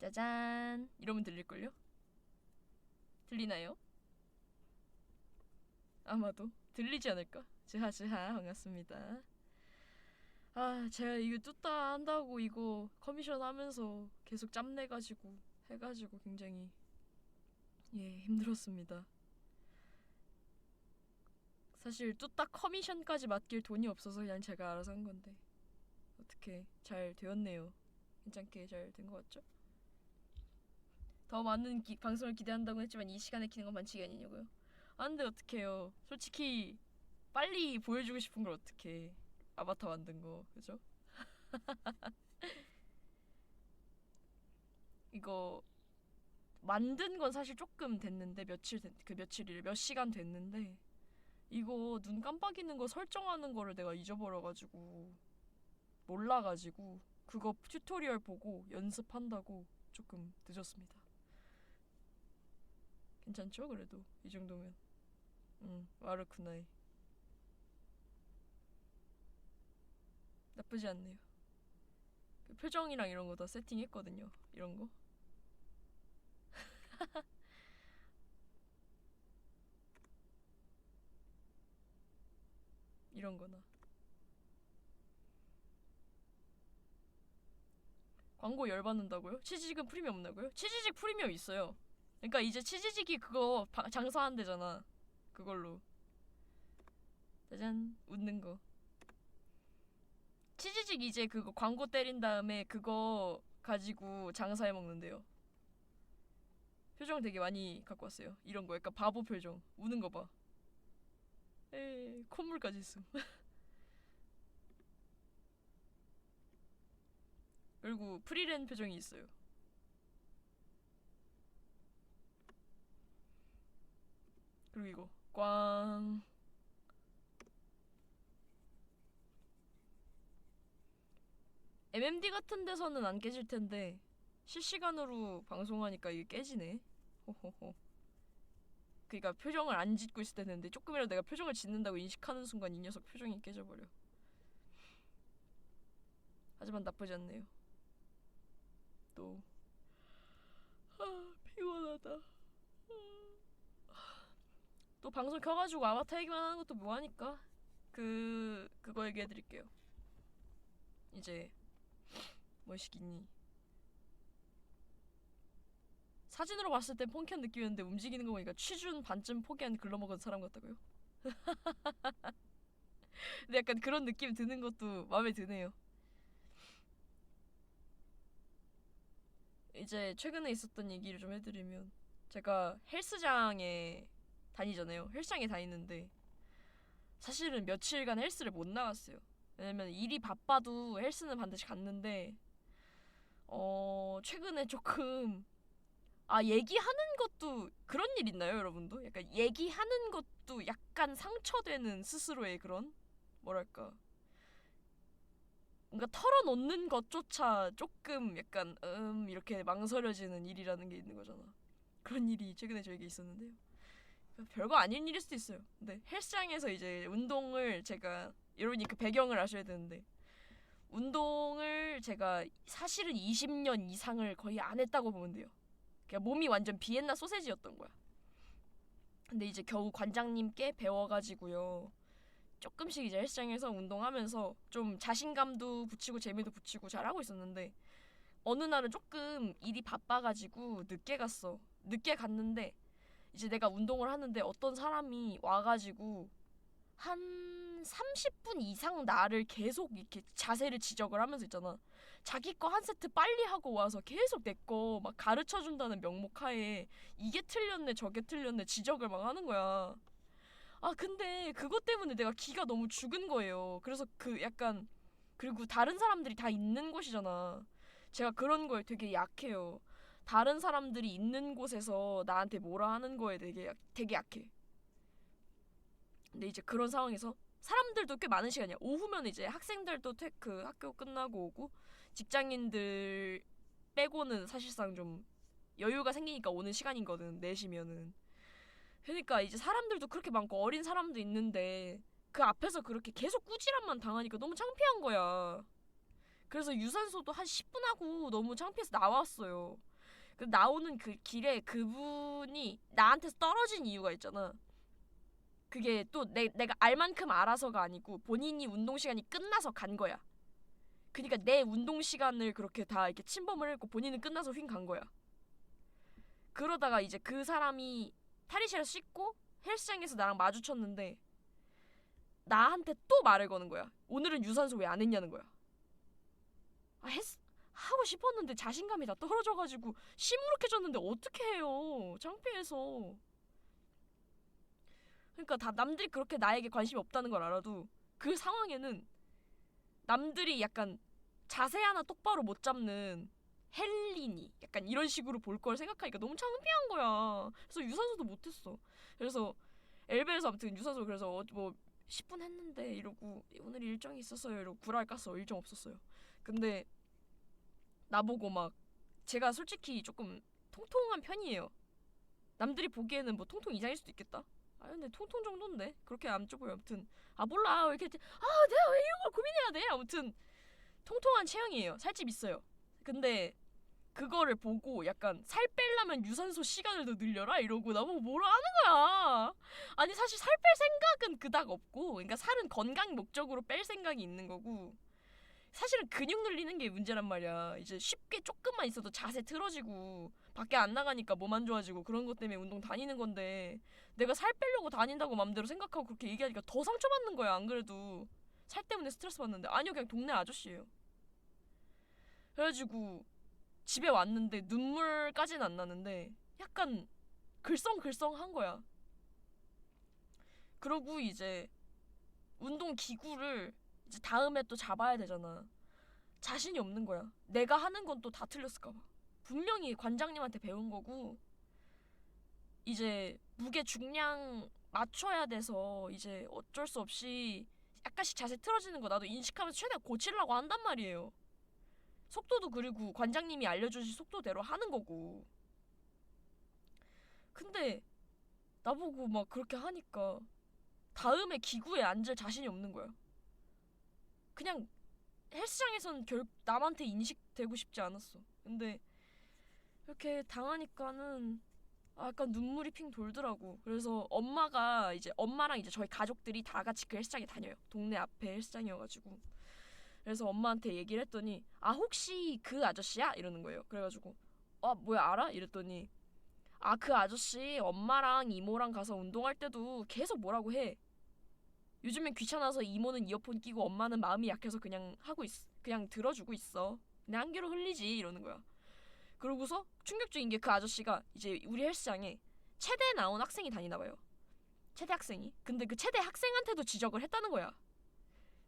짜잔 이러면 들릴걸요? 들리나요? 아마도 들리지 않을까? 지하지하 반갑습니다. 아 제가 이거 뚜따 한다고 이거 커미션 하면서 계속 짬내가지고 해가지고 굉장히 예 힘들었습니다. 사실 뚜따 커미션까지 맡길 돈이 없어서 그냥 제가 알아서 한 건데 어떻게 잘 되었네요. 괜찮게 잘 된 것 같죠? 더 많은 기, 방송을 기대한다고 했지만 이 시간에 키는 건 반칙이 아니냐고요? 아 근데 어떡해요 솔직히 빨리 보여주고 싶은 걸 어떡해 아바타 만든 거 그죠? 이거 만든 건 사실 조금 됐는데 며칠 됐, 그 며칠이 몇 시간 됐는데 이거 눈 깜빡이는 거 설정하는 거를 내가 잊어버려가지고 몰라가지고 그거 튜토리얼 보고 연습한다고 조금 늦었습니다. 괜찮죠? 그래도 이 정도면. 응, 와르쿠나이. 나쁘지 않네요. 그 표정이랑 이런 거 다 세팅했거든요. 이런 거. 이런 거나. 광고 열받는다고요? 치즈직은 프리미엄 없나고요? 치즈직 프리미엄 있어요. 그러니까 이제 치즈직이 그거 바- 장사한대잖아. 그걸로. 짜잔 웃는 거. 치즈직 이제 그거 광고 때린 다음에 그거 가지고 장사해 먹는데요. 표정 되게 많이 갖고 왔어요. 이런 거 약간 바보 표정. 우는 거 봐. 에이 콧물까지 있음. 그리고 프리랜 표정이 있어요. 그리고 이거 꽝. MMD 같은 데서는 안 깨질 텐데 실시간으로 방송하니까 이게 깨지네. 호호호. 그러니까 표정을 안 짓고 있을 때는데 조금이라도 내가 표정을 짓는다고 인식하는 순간 이 녀석 표정이 깨져버려. 하지만 나쁘지 않네요. 또 아, 피곤하다. 또 방송 켜가지고 아바타 얘기만 하는 것도 뭐하니까 그 그거 얘기해드릴게요. 이제 뭐시기니 사진으로 봤을 땐 폰캔 느낌이었는데 움직이는 거 보니까 취준 반쯤 포기한 글러먹은 사람 같다고요? 근데 약간 그런 느낌 드는 것도 마음에 드네요. 이제 최근에 있었던 얘기를 좀 해드리면 제가 헬스장에 다니잖아요. 헬스장에 다니는데 사실은 며칠간 헬스를 못 나갔어요. 왜냐면 일이 바빠도 헬스는 반드시 갔는데 어 최근에 조금 아 얘기하는 것도 그런 일 있나요, 여러분도? 약간 얘기하는 것도 약간 상처되는 스스로의 그런 뭐랄까 뭔가 털어놓는 것조차 조금 약간 음 이렇게 망설여지는 일이라는 게 있는 거잖아. 그런 일이 최근에 저에게 있었는데요. 별거 아닌 일일 수도 있어요. 근데 헬스장에서 이제 운동을 제가 여러분이 그 배경을 아셔야 되는데 운동을 제가 사실은 20년 이상을 거의 안 했다고 보면 돼요. 그냥 몸이 완전 비엔나 소세지였던 거야. 근데 이제 겨우 관장님께 배워가지고요. 조금씩 이제 헬스장에서 운동하면서 좀 자신감도 붙이고 재미도 붙이고 잘하고 있었는데 어느 날은 조금 일이 바빠가지고 늦게 갔어. 늦게 갔는데 이제 내가 운동을 하는데 어떤 사람이 와가지고 한 30분 이상 나를 계속 이렇게 자세를 지적을 하면서 있잖아. 자기 거 한 세트 빨리 하고 와서 계속 내 거 막 가르쳐 준다는 명목 하에 이게 틀렸네 저게 틀렸네 지적을 막 하는 거야. 아 근데 그것 때문에 내가 기가 너무 죽은 거예요. 그래서 그 약간 그리고 다른 사람들이 다 있는 곳이잖아. 제가 그런 거에 되게 약해요. 다른 사람들이 있는 곳에서 나한테 뭐라 하는 거에 되게 약, 되게 약해. 근데 이제 그런 상황에서 사람들도 꽤 많은 시간이야. 오후면 이제 학생들도 퇴, 그 학교 끝나고 오고 직장인들 빼고는 사실상 좀 여유가 생기니까 오는 시간이거든. 4시면은. 그러니까 이제 사람들도 그렇게 많고 어린 사람도 있는데 그 앞에서 그렇게 계속 꾸지람만 당하니까 너무 창피한 거야. 그래서 유산소도 한 10분 하고 너무 창피해서 나왔어요. 그 나오는 그 길에 그분이 나한테서 떨어진 이유가 있잖아. 그게 또 내, 내가 알 만큼 알아서가 아니고 본인이 운동 시간이 끝나서 간 거야. 그러니까 내 운동 시간을 그렇게 다 이렇게 침범을 했고 본인은 끝나서 휙 간 거야. 그러다가 이제 그 사람이 탈의실에 씻고 헬스장에서 나랑 마주쳤는데 나한테 또 말을 거는 거야. 오늘은 유산소 왜 안 했냐는 거야. 아, 했, 하고 싶었는데 자신감이 다 떨어져가지고 시무룩해졌는데 어떻게 해요? 창피해서. 그러니까 다 남들이 그렇게 나에게 관심이 없다는 걸 알아도 그 상황에는 남들이 약간 자세 하나 똑바로 못 잡는 헬린이 약간 이런 식으로 볼 걸 생각하니까 너무 창피한 거야. 그래서 유산소도 못했어. 그래서 엘베에서 아무튼 유산소 그래서 어, 뭐 10분 했는데 이러고 오늘 일정이 있었어요. 이러고 구랄 깠어. 일정 없었어요. 근데 나보고 막 제가 솔직히 조금 통통한 편이에요. 남들이 보기에는 뭐 통통 이상일 수도 있겠다. 아 근데 통통 정도인데 그렇게 안 좁아요. 아무튼 아 몰라 왜 이렇게 아 내가 왜 이런 걸 고민해야 돼? 아무튼 통통한 체형이에요. 살집 있어요. 근데 그거를 보고 약간 살 빼려면 유산소 시간을 더 늘려라 이러고 나보고 뭐라 하는 거야. 아니 사실 살 뺄 생각은 그닥 없고 그러니까 살은 건강 목적으로 뺄 생각이 있는 거고 사실은 근육 늘리는 게 문제란 말이야. 이제 쉽게 조금만 있어도 자세 틀어지고 밖에 안 나가니까 몸 안 좋아지고 그런 것 때문에 운동 다니는 건데 내가 살 빼려고 다닌다고 맘대로 생각하고 그렇게 얘기하니까 더 상처받는 거야. 안 그래도 살 때문에 스트레스 받는데 아니요 그냥 동네 아저씨예요. 그래가지고 집에 왔는데 눈물까지는 안 나는데 약간 글썽글썽한 거야. 그러고 이제 운동 기구를 이제 다음에 또 잡아야 되잖아. 자신이 없는 거야. 내가 하는 건 또 다 틀렸을까 봐. 분명히 관장님한테 배운 거고 이제 무게 중량 맞춰야 돼서 이제 어쩔 수 없이 약간씩 자세 틀어지는 거 나도 인식하면서 최대한 고치려고 한단 말이에요. 속도도 그리고 관장님이 알려주신 속도대로 하는 거고. 근데 나보고 막 그렇게 하니까 다음에 기구에 앉을 자신이 없는 거야. 그냥 헬스장에선 결 남한테 인식되고 싶지 않았어. 근데 이렇게 당하니까는 아, 약간 눈물이 핑 돌더라고. 그래서 엄마가 이제 엄마랑 이제 저희 가족들이 다 같이 그 헬스장에 다녀요. 동네 앞에 헬스장이어가지고. 그래서 엄마한테 얘기를 했더니 아 혹시 그 아저씨야 이러는 거예요. 그래가지고 아 뭐야 알아? 이랬더니 아 그 아저씨 엄마랑 이모랑 가서 운동할 때도 계속 뭐라고 해. 요즘엔 귀찮아서 이모는 이어폰 끼고 엄마는 마음이 약해서 그냥 하고 있, 그냥 들어주고 있어. 그냥 한 개로 흘리지 이러는 거야. 그러고서 충격적인 게 그 아저씨가 이제 우리 헬스장에 체대 나온 학생이 다니나 봐요. 체대 학생이. 근데 그 체대 학생한테도 지적을 했다는 거야.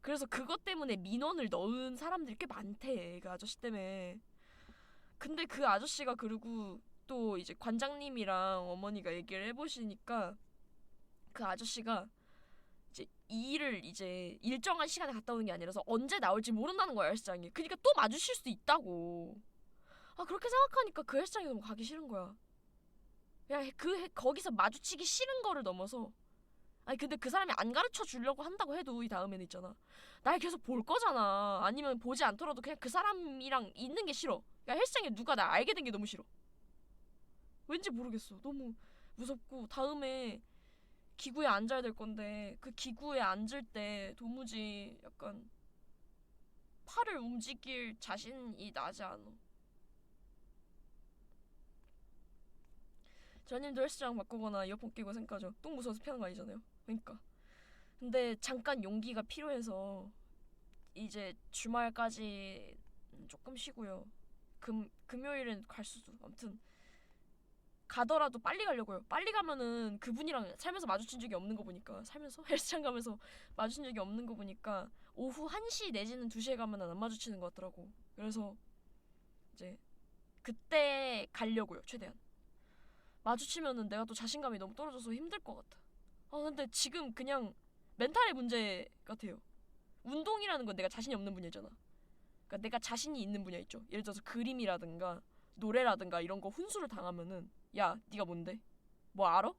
그래서 그것 때문에 민원을 넣은 사람들이 꽤 많대. 그 아저씨 때문에. 근데 그 아저씨가 그리고 또 이제 관장님이랑 어머니가 얘기를 해보시니까 그 아저씨가 일을 이제 일정한 시간에 갔다 오는 게 아니라서 언제 나올지 모른다는 거야 헬스장에. 그러니까 또 마주칠 수도 있다고. 아 그렇게 생각하니까 그 헬스장에 너무 가기 싫은 거야. 그냥 그 해- 거기서 마주치기 싫은 거를 넘어서 아니 근데 그 사람이 안 가르쳐 주려고 한다고 해도 이 다음에는 있잖아. 날 계속 볼 거잖아. 아니면 보지 않더라도 그냥 그 사람이랑 있는 게 싫어. 그러니까 헬스장에 누가 나 알게 된 게 너무 싫어. 왠지 모르겠어. 너무 무섭고 다음에 기구에 앉아야 될 건데 그 기구에 앉을 때 도무지 약간 팔을 움직일 자신이 나지 않아. 전님도 헬스장 바꾸거나 이어폰 끼고 생각하죠. 똥 무서워서 피하는 거 아니잖아요. 그러니까. 근데 잠깐 용기가 필요해서 이제 주말까지 조금 쉬고요. 금 금요일은 갈 수도. 아무튼 가더라도 빨리 가려고요. 빨리 가면은 그분이랑 살면서 마주친 적이 없는 거 보니까 살면서 헬스장 가면서 마주친 적이 없는 거 보니까 오후 1시 내지는 2시에 가면은 안 마주치는 것 같더라고. 그래서 이제 그때 가려고요. 최대한. 마주치면은 내가 또 자신감이 너무 떨어져서 힘들 것 같아. 아 근데 지금 그냥 멘탈의 문제 같아요. 운동이라는 건 내가 자신이 없는 분야잖아. 그러니까 내가 자신이 있는 분야 있죠. 예를 들어서 그림이라든가 노래라든가 이런 거 훈수를 당하면은 야 네가 뭔데? 뭐 알아?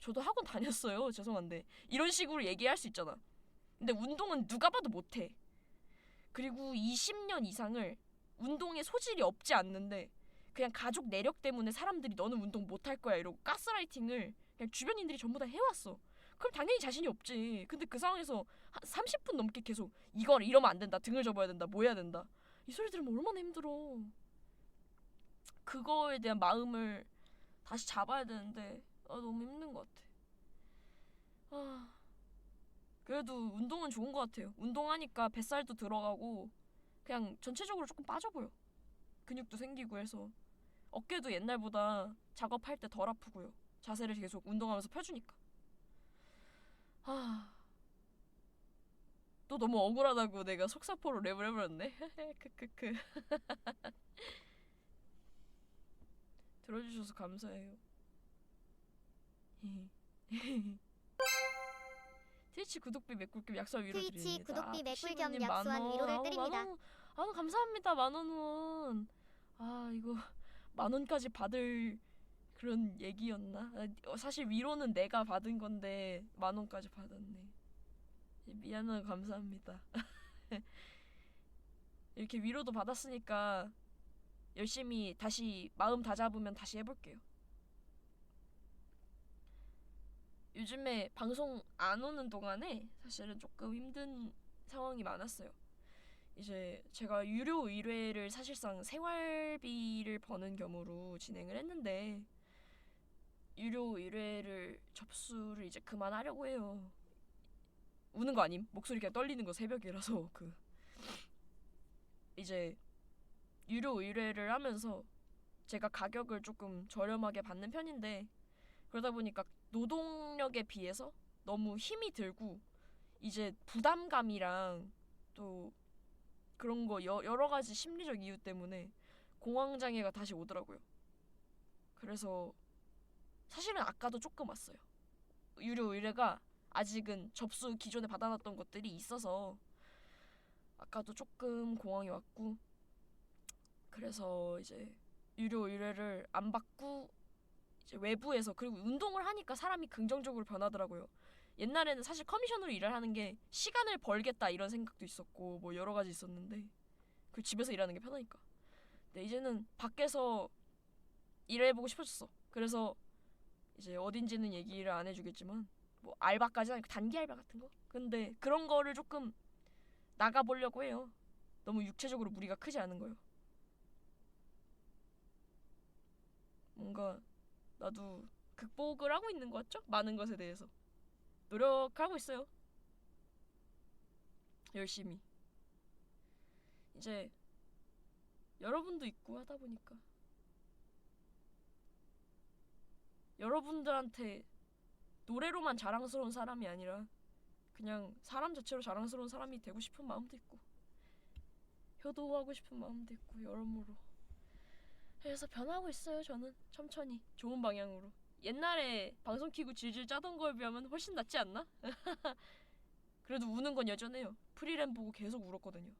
저도 학원 다녔어요. 죄송한데 이런 식으로 얘기할 수 있잖아. 근데 운동은 누가 봐도 못해. 그리고 20년 이상을 운동에 소질이 없지 않는데 그냥 가족 내력 때문에 사람들이 너는 운동 못할 거야 이러고 가스라이팅을 그냥 주변인들이 전부 다 해왔어. 그럼 당연히 자신이 없지. 근데 그 상황에서 한 30분 넘게 계속 이걸 이러면 안 된다. 등을 접어야 된다. 뭐 해야 된다. 이 소리 들으면 얼마나 힘들어. 그거에 대한 마음을 다시 잡아야 되는데 아, 너무 힘든 것 같아. 아, 그래도 운동은 좋은 것 같아요. 운동하니까 뱃살도 들어가고 그냥 전체적으로 조금 빠져 보여. 근육도 생기고 해서 어깨도 옛날보다 작업할 때 덜 아프고요. 자세를 계속 운동하면서 펴주니까. 아, 또 너무 억울하다고 내가 속사포로 랩을 해버렸네. 크크크. 들어주셔서 감사해요. 트위치 구독비 맥꿀금 약속 위로 트위치 드립니다. 구독비 아, 피시노님 겸만 원. 위로를 아우, 드립니다. 만 원. 아우 감사합니다 만원 원. 아 이거 만 원까지 받을 그런 얘기였나? 아, 어, 사실 위로는 내가 받은 건데 만 원까지 받았네. 미안해 감사합니다. 이렇게 위로도 받았으니까 열심히 다시 마음 다잡으면 다시 해볼게요. 요즘에 방송 안 오는 동안에 사실은 조금 힘든 상황이 많았어요. 이제 제가 유료 의뢰를 사실상 생활비를 버는 겸으로 진행을 했는데 유료 의뢰를 접수를 이제 그만하려고 해요. 우는 거 아님? 목소리 그냥 떨리는 거 새벽이라서 그 이제 유료 의뢰를 하면서 제가 가격을 조금 저렴하게 받는 편인데 그러다 보니까 노동력에 비해서 너무 힘이 들고 이제 부담감이랑 또 그런 거 여, 여러 가지 심리적 이유 때문에 공황 장애가 다시 오더라고요. 그래서 사실은 아까도 조금 왔어요. 유료 의뢰가 아직은 접수 기존에 받아놨던 것들이 있어서 아까도 조금 공황이 왔고 그래서 이제 유료 의뢰를 안 받고 이제 외부에서 그리고 운동을 하니까 사람이 긍정적으로 변하더라고요. 옛날에는 사실 커미션으로 일을 하는 게 시간을 벌겠다 이런 생각도 있었고 뭐 여러 가지 있었는데 그 집에서 일하는 게 편하니까. 근데 이제는 밖에서 일해보고 싶어졌어. 그래서 이제 어딘지는 얘기를 안 해주겠지만 뭐 알바까지 아니고 단기 알바 같은 거. 근데 그런 거를 조금 나가 보려고 해요. 너무 육체적으로 무리가 크지 않은 거요. 뭔가 나도 극복을 하고 있는 것 같죠? 많은 것에 대해서 노력하고 있어요. 열심히. 이제 여러분도 있고 하다 보니까 여러분들한테 노래로만 자랑스러운 사람이 아니라 그냥 사람 자체로 자랑스러운 사람이 되고 싶은 마음도 있고 효도하고 싶은 마음도 있고 여러모로 그래서 변하고 있어요 저는. 천천히. 좋은 방향으로. 옛날에 방송 키고 질질 짜던 거에 비하면 훨씬 낫지 않나? 그래도 우는 건 여전해요. 프리랜 보고 계속 울었거든요.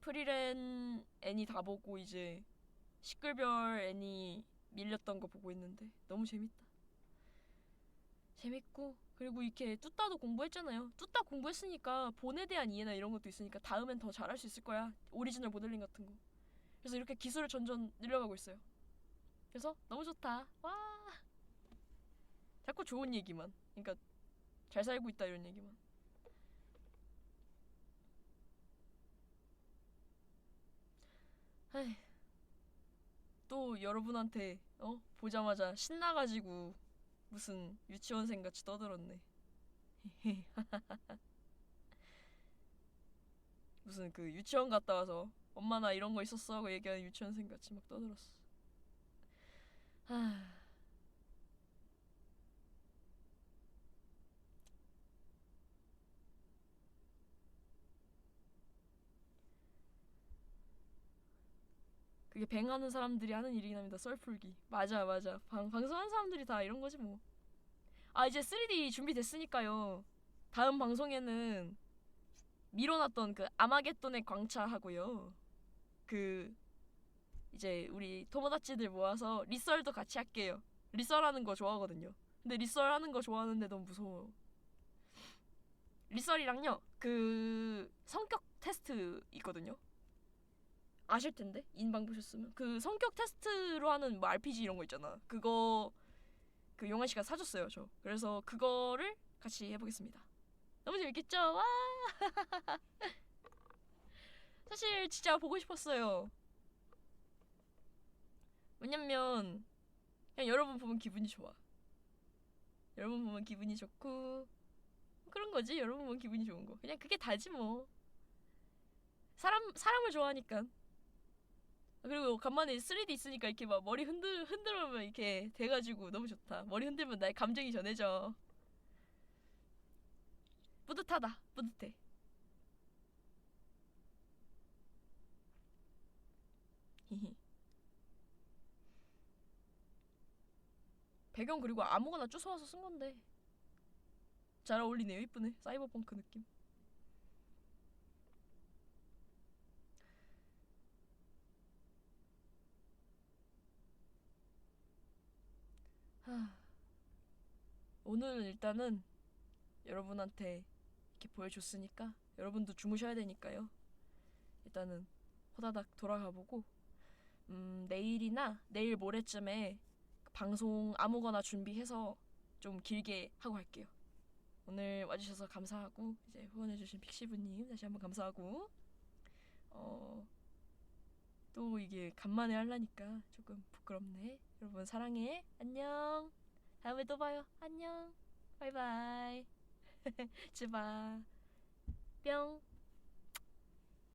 프리랜 애니 다 보고 이제 시끌별 애니 밀렸던 거 보고 있는데 너무 재밌다. 재밌고 그리고 이렇게 뚜따도 공부했잖아요. 뚜따 공부했으니까 본에 대한 이해나 이런 것도 있으니까 다음엔 더 잘할 수 있을 거야. 오리지널 모델링 같은 거. 그래서 이렇게 기술을 점점 늘려가고 있어요. 그래서 너무 좋다. 와. 자꾸 좋은 얘기만. 그러니까 잘 살고 있다 이런 얘기만. 에이. 또 여러분한테 어 보자마자 신나가지고 무슨 유치원생 같이 떠들었네. 무슨 그 유치원 갔다 와서 엄마 나 이런 거 있었어 하고 얘기하는 유치원생 같이 막 떠들었어. 하... 그게 뱅하는 사람들이 하는 일이긴 합니다. 썰 풀기. 맞아, 맞아. 방, 방송하는 사람들이 다 이런 거지 뭐. 아 이제 3D 준비됐으니까요. 다음 방송에는 미뤄놨던 그 아마겟돈의 광차 하고요. 그 이제 우리 토모다치들 모아서 리썰도 같이 할게요. 리썰하는 거 좋아하거든요. 근데 리썰하는 거 좋아하는데 너무 무서워요. 리썰이랑요 그 성격 테스트 있거든요. 아실 텐데 인방 보셨으면 그 성격 테스트로 하는 뭐 RPG 이런 거 있잖아. 그거 그 용환 씨가 사줬어요 저. 그래서 그거를 같이 해보겠습니다. 너무 재밌겠죠? 와! 사실 진짜 보고 싶었어요. 왜냐면 그냥 여러분 보면 기분이 좋아. 여러분 보면 기분이 좋고 그런 거지. 여러분 보면 기분이 좋은 거. 그냥 그게 다지 뭐. 사람 사람을 좋아하니까. 그리고 간만에 3D 있으니까 이렇게 막 머리 흔들 흔들면 이렇게 돼가지고 너무 좋다. 머리 흔들면 나의 감정이 전해져. 뿌듯하다. 뿌듯해. 배경 그리고 아무거나 주워와서 쓴 건데 잘 어울리네요. 이쁘네. 사이버펑크 느낌. 하... 오늘 일단은 여러분한테 이렇게 보여줬으니까 여러분도 주무셔야 되니까요. 일단은 호다닥 돌아가 보고 음, 내일이나 내일 모레쯤에 방송 아무거나 준비해서 좀 길게 하고 갈게요. 오늘 와주셔서 감사하고 이제 후원해주신 픽시브님 다시 한번 감사하고 어, 또 이게 간만에 하려니까 조금 부끄럽네. 여러분 사랑해. 안녕. 다음에 또 봐요. 안녕. 바이바이. 즈바. 뿅.